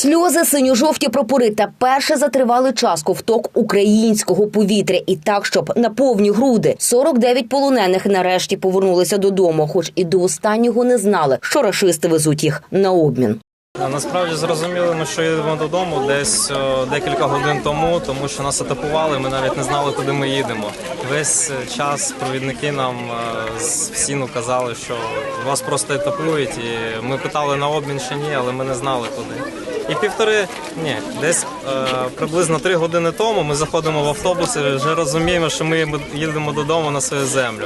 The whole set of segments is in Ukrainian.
Сльози, синьо-жовті прапори та перше за тривалий час ковток українського повітря. І так, щоб на повні груди 49 полонених нарешті повернулися додому, хоч і до останнього не знали, що рашисти везуть їх на обмін. Насправді зрозуміли ми, що їдемо додому десь о, декілька годин тому, тому що нас атакували. Ми навіть не знали, куди ми їдемо. Весь е, час провідники нам е, з всіну казали, що вас просто етапують. І ми питали на обмін чи ні, але ми не знали куди. І півтори ні, десь е, приблизно три години тому ми заходимо в автобус і вже розуміємо, що ми їдемо додому на свою землю.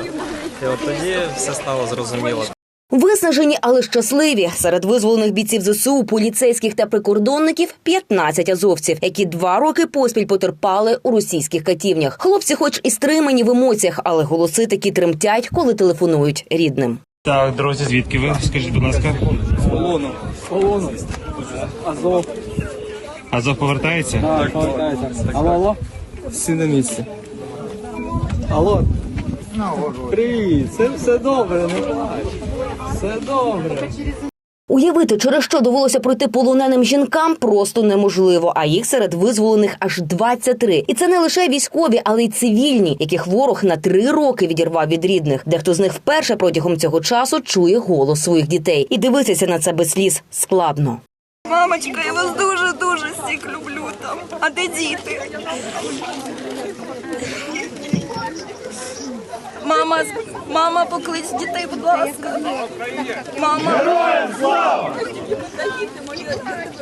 І от тоді все стало зрозуміло. Виснажені, але щасливі серед визволених бійців ЗСУ, поліцейських та прикордонників 15 азовців, які два роки поспіль потерпали у російських катівнях. Хлопці, хоч і стримані в емоціях, але голоси такі тремтять, коли телефонують рідним. Так, друзі, звідки ви? Скажіть, будь ласка. Полону. Полону. Азов. Азов повертається? Так, повертається. Алло, алло. Всі на місці. Алло. Привіт, це все добре, не плач. Все добре. Уявити, через що довелося пройти полоненим жінкам, просто неможливо. А їх серед визволених аж 23. І це не лише військові, але й цивільні, яких ворог на три роки відірвав від рідних. Дехто з них вперше протягом цього часу чує голос своїх дітей. І дивитися на це без сліз складно. Мамочка, я вас дуже-дуже всіх люблю там. А де діти? Мама, мама, поклич дітей, будь ласка. Мама.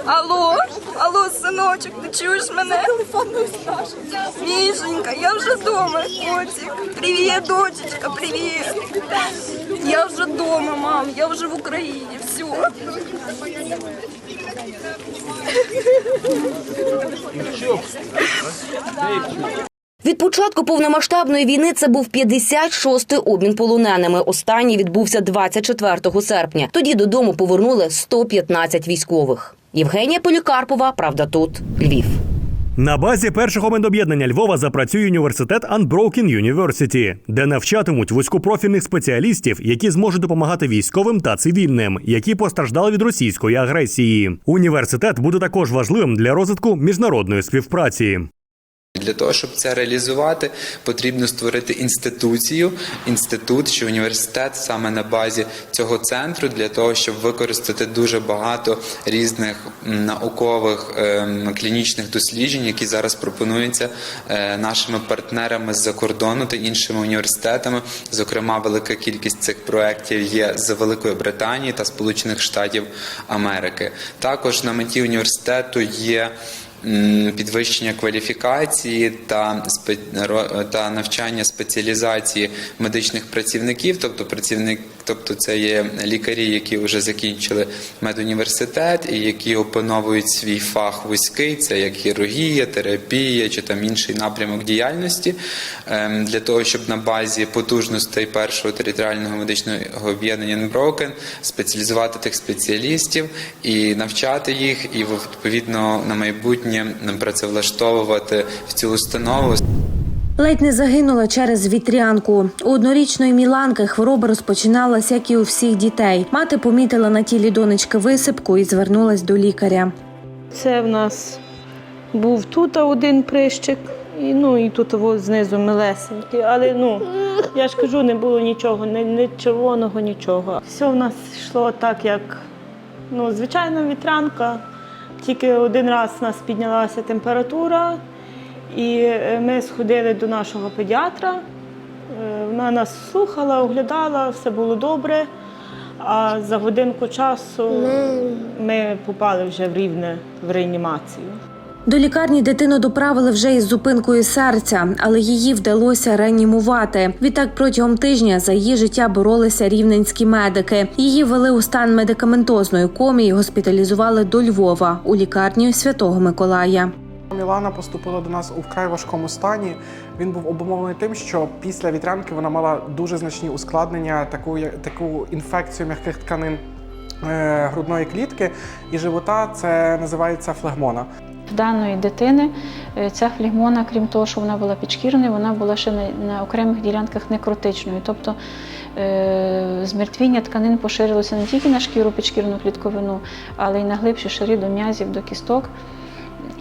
Алло, алло, синочок, ти чуєш мене? Мішенька, я вже вдома, котик. Привіт, дочечка, привіт. Я вже вдома, мам, я вже в Україні, все. Від початку повномасштабної війни це був 56-й обмін полоненими. Останній відбувся 24 серпня. Тоді додому повернули 115 військових. Євгенія Полікарпова, правда, тут Львів. На базі першого медоб'єднання Львова запрацює університет Unbroken University, де навчатимуть вузькопрофільних спеціалістів, які зможуть допомагати військовим та цивільним, які постраждали від російської агресії. Університет буде також важливим для розвитку міжнародної співпраці. Для того, щоб це реалізувати, потрібно створити інституцію, інститут чи університет саме на базі цього центру, для того, щоб використати дуже багато різних наукових ем, клінічних досліджень, які зараз пропонуються е, нашими партнерами з-за кордону та іншими університетами. Зокрема, велика кількість цих проєктів є з Великої Британії та Сполучених Штатів Америки. Також на меті університету є підвищення кваліфікації та та навчання спеціалізації медичних працівників, тобто працівник, тобто це є лікарі, які вже закінчили медуніверситет і які опановують свій фах вузький, це як хірургія, терапія чи там інший напрямок діяльності, ем, для того, щоб на базі потужностей першого територіального медичного об'єднання Unbroken спеціалізувати тих спеціалістів і навчати їх, і відповідно на майбутнє працевлаштовувати в цю установу. Ледь не загинула через вітрянку. У однорічної Міланки хвороба розпочиналась, як і у всіх дітей. Мати помітила на тілі донечки висипку і звернулась до лікаря. Це в нас був тут один прищик, і, ну і тут знизу милесенький. Але ну, я ж кажу, не було нічого, ні, ні червоного, нічого. Все в нас йшло так, як ну, звичайна вітрянка. Тільки один раз у нас піднялася температура, і е, ми сходили до нашого педіатра. Е, Вона нас слухала, оглядала, все було добре. А за годинку часу ми попали вже в рівне в реанімацію. До лікарні дитину доправили вже із зупинкою серця, але її вдалося реанімувати. Відтак протягом тижня за її життя боролися рівненські медики. Її ввели у стан медикаментозної комі і госпіталізували до Львова у лікарню Святого Миколая. Мілана поступила до нас у вкрай важкому стані. Він був обумовлений тим, що після вітрянки вона мала дуже значні ускладнення, таку, таку інфекцію м'яких тканин е, грудної клітки і живота. Це називається флегмона. В даної дитини е, ця флегмона, крім того, що вона була підшкірною, вона була ще на, окремих ділянках некротичною. Тобто е, змертвіння тканин поширилося не тільки на шкіру, підшкірну клітковину, але й на глибші шари до м'язів, до кісток.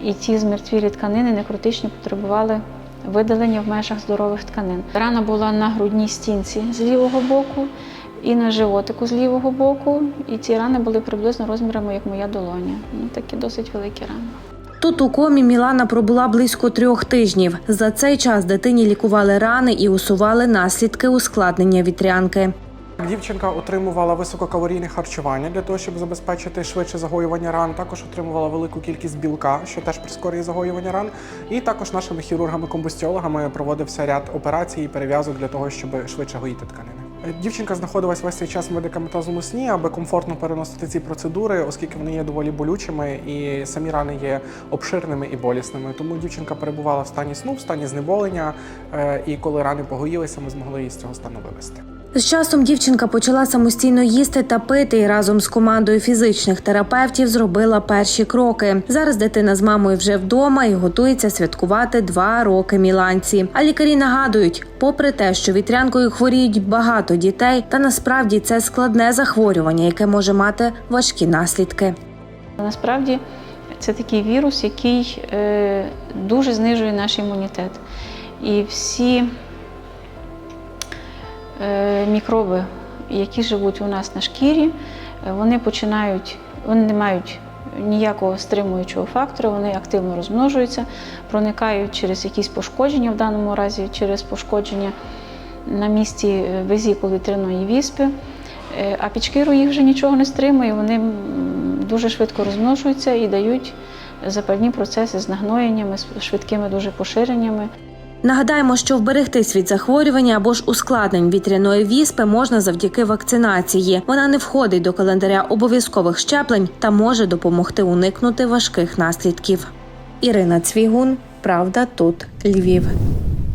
І ці змертвілі тканини некротичні потребували видалення в межах здорових тканин. Рана була на грудній стінці з лівого боку і на животику з лівого боку. І ці рани були приблизно розмірами, як моя долоня. Ну, такі досить великі рани. Тут у комі Мілана пробула близько трьох тижнів. За цей час дитині лікували рани і усували наслідки ускладнення вітрянки. Дівчинка отримувала висококалорійне харчування для того, щоб забезпечити швидше загоювання ран. Також отримувала велику кількість білка, що теж прискорює загоювання ран. І також нашими хірургами-комбустіологами проводився ряд операцій і перев'язок для того, щоб швидше гоїти тканини. Дівчинка знаходилась весь цей час в медикаментозному сні, аби комфортно переносити ці процедури, оскільки вони є доволі болючими і самі рани є обширними і болісними. Тому дівчинка перебувала в стані сну, в стані знеболення. е, І коли рани погоїлися, ми змогли її з цього стану вивести. З часом дівчинка почала самостійно їсти та пити і разом з командою фізичних терапевтів зробила перші кроки. Зараз дитина з мамою вже вдома і готується святкувати два роки Міланці. А лікарі нагадують, попри те, що вітрянкою хворіють багато дітей, та насправді це складне захворювання, яке може мати важкі наслідки. Насправді це такий вірус, який е, дуже знижує наш імунітет. І всі мікроби, які живуть у нас на шкірі, е, вони починають, вони не мають ніякого стримуючого фактора, вони активно розмножуються, проникають через якісь пошкодження, в даному разі через пошкодження на місці е, везікул вітряної віспи. Е, А під шкіру їх вже нічого не стримує, вони дуже швидко розмножуються і дають запальні процеси з нагноєннями, з швидкими дуже поширеннями. Нагадаємо, що вберегтись від захворювання або ж ускладнень вітряної віспи можна завдяки вакцинації. Вона не входить до календаря обов'язкових щеплень та може допомогти уникнути важких наслідків. Ірина Цвігун, Правда, тут Львів.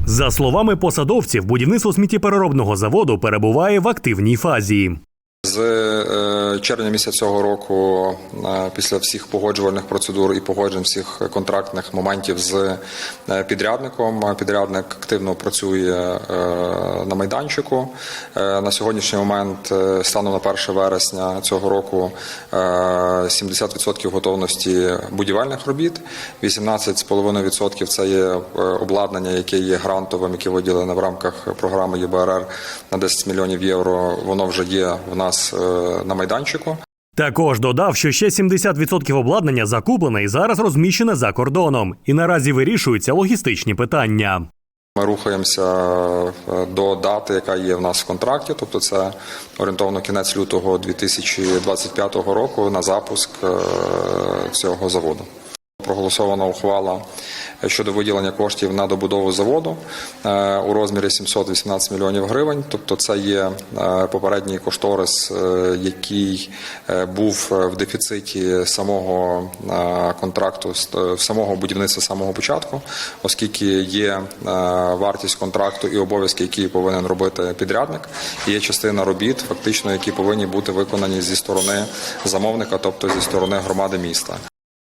За словами посадовців, будівництво сміттєпереробного заводу перебуває в активній фазі. З е, червня місяця цього року, е, після всіх погоджувальних процедур і погоджень всіх контрактних моментів з е, підрядником, підрядник активно працює на майданчику. На сьогоднішній момент, станом на 1 вересня цього року, е, 70% готовності будівельних робіт, 18,5% це є обладнання, яке є грантовим, яке виділено в рамках програми ЄБРР на 10 мільйонів євро. Воно вже є в нас е, на майданчику. Також додав, що ще 70% обладнання закуплене і зараз розміщене за кордоном, і наразі вирішуються логістичні питання. Ми рухаємося е, до дати, яка є в нас в контракті, тобто це орієнтовно кінець лютого 2025 року на запуск е, цього заводу. Проголосована ухвала щодо виділення коштів на добудову заводу е, у розмірі 718 мільйонів гривень. Тобто, це є е, попередній кошторис, е, який був в дефіциті самого контракту, самого будівництва самого початку, оскільки є вартість контракту і обов'язки, які повинен робити підрядник. Є частина робіт, фактично, які повинні бути виконані зі сторони замовника, тобто зі сторони громади міста.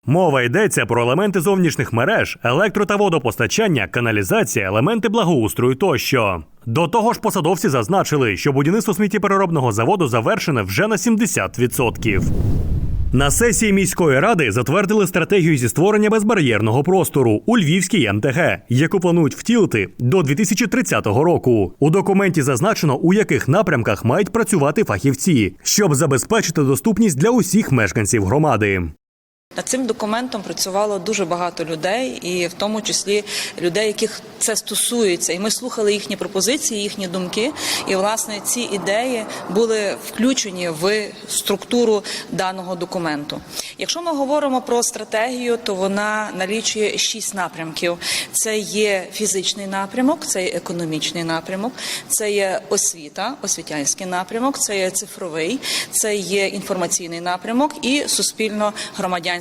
Мова йдеться про елементи зовнішніх мереж, електро та водопостачання, каналізація, елементи благоустрою тощо. До того ж, посадовці зазначили, що будівництво сміттєпереробного заводу завершене вже на 70%. На сесії міської ради затвердили стратегію зі створення безбар'єрного простору у Львівській МТГ, яку планують втілити до 2030 року. У документі зазначено, у яких напрямках мають працювати фахівці, щоб забезпечити доступність для усіх мешканців громади. Над цим документом працювало дуже багато людей, і в тому числі людей, яких це стосується. І ми слухали їхні пропозиції, їхні думки. І власне ці ідеї були включені в структуру даного документу. Якщо ми говоримо про стратегію, то вона налічує шість напрямків: це є фізичний напрямок, це є економічний напрямок, це є освіта, освітянський напрямок, це є цифровий, це є інформаційний напрямок і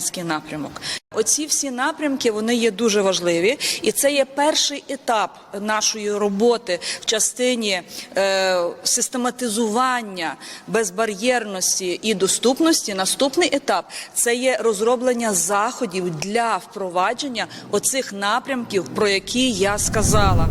суспільно-громадянський напрямок. Оці всі напрямки вони є дуже важливі, і це є перший етап нашої роботи в частині е, систематизування безбар'єрності і доступності. Наступний етап це є розроблення заходів для впровадження оцих напрямків, про які я сказала.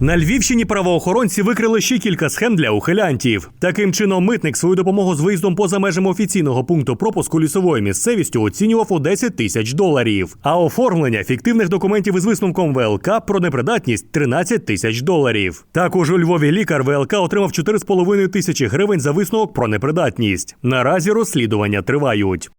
На Львівщині правоохоронці викрили ще кілька схем для ухилянтів. Таким чином, митник свою допомогу з виїздом поза межами офіційного пункту пропуску лісовою місцевістю оцінював у 10 тисяч доларів. А оформлення фіктивних документів із висновком ВЛК про непридатність 13 тисяч доларів. Також у Львові лікар ВЛК отримав 4,5 тисячі гривень за висновок про непридатність. Наразі розслідування тривають.